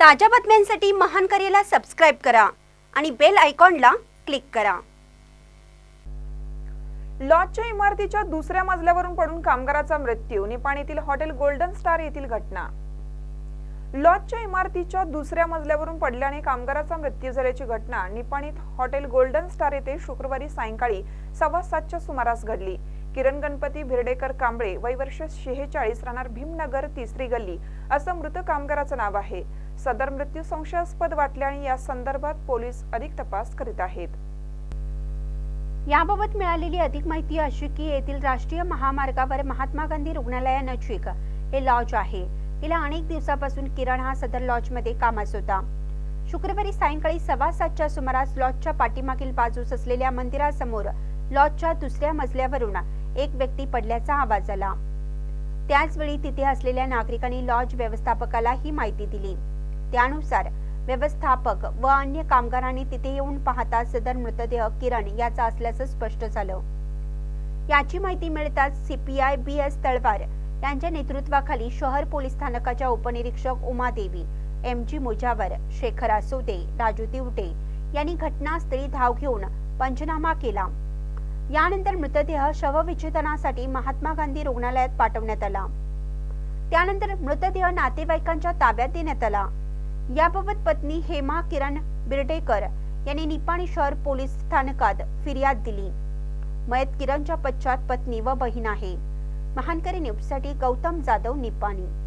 ताज्या बातम्यांसाठी महान करेला सबस्क्राईब करा आणि बेल आयकॉनला क्लिक करा. लॉजच्या इमारतीच्या दुसऱ्या मजल्यावरून पडून कामगाराचा मृत्यू निपाण येथील हॉटेल गोल्डन स्टार येथील घटना. लॉजच्या इमारतीच्या दुसऱ्या मजल्यावरून पडल्याने कामगाराचा मृत्यू झाल्याची घटना निपाणीत हॉटेल गोल्डन स्टार येथे शुक्रवारी सायंकाळी सव्वा सातच्या सुमारास घडली. किरण गणपती भिरडेकर कांबळे वय वर्ष शेहेचाळीस राहणार भीमनगर तिसरी गल्ली असं मृत कामगाराचं नाव आहे. सदर मृत्यू संशयास्पद वाटल्याने या संदर्भात पोलीस अधिक तपास करीत आहेत. याबाबत मिळालेली अधिक माहिती अशी की येथील राष्ट्रीय महामार्गावर महात्मा गांधी रुग्णालयानजीक हे लॉज आहे. गेल्या अनेक दिवसापासून किरण हा सदर लॉजमध्ये कामास होता. शुक्रवारी सायंकाळी सव्वा सातच्या सुमारास लॉजच्या पाठीमागील बाजूस असलेल्या मंदिरासमोर लॉजच्या दुसऱ्या मजल्यावरून एक व्यक्ती पडल्याचा आवाज आला. त्याचवेळी तिथे असलेल्या नागरिकांनी लॉज व्यवस्थापकाला ही माहिती दिली. त्यानुसार व्यवस्थापक व अन्य कामगारांनी तिथे येऊन पाहता सदर मृतदेह किरण याचा असल्याचं स्पष्ट झालं. याची माहिती मिळताच सीपीआय बी एस तळवार यांच्या नेतृत्वाखाली शहर पोलीस स्थानकाच्या उपनिरीक्षक उमादेवी एम जी मुजावर शेखर आसोदे राजू दिवटे यांनी घटनास्थळी धाव घेऊन पंचनामा केला. यानंतर मृतदेह शवविच्छेदनासाठी महात्मा गांधी रुग्णालयात पाठवण्यात आला. त्यानंतर मृतदेह नातेवाईकांच्या ताब्यात देण्यात आला. याबाबत पत्नी हेमा किरण बिर्डेकर यांनी निपाणी शहर पोलीस स्थानकात फिर्याद दिली. मयत किरणच्या पश्चात पत्नी व बहीण आहे. महानकरी न्यूजसाठी गौतम जाधव निपाणी.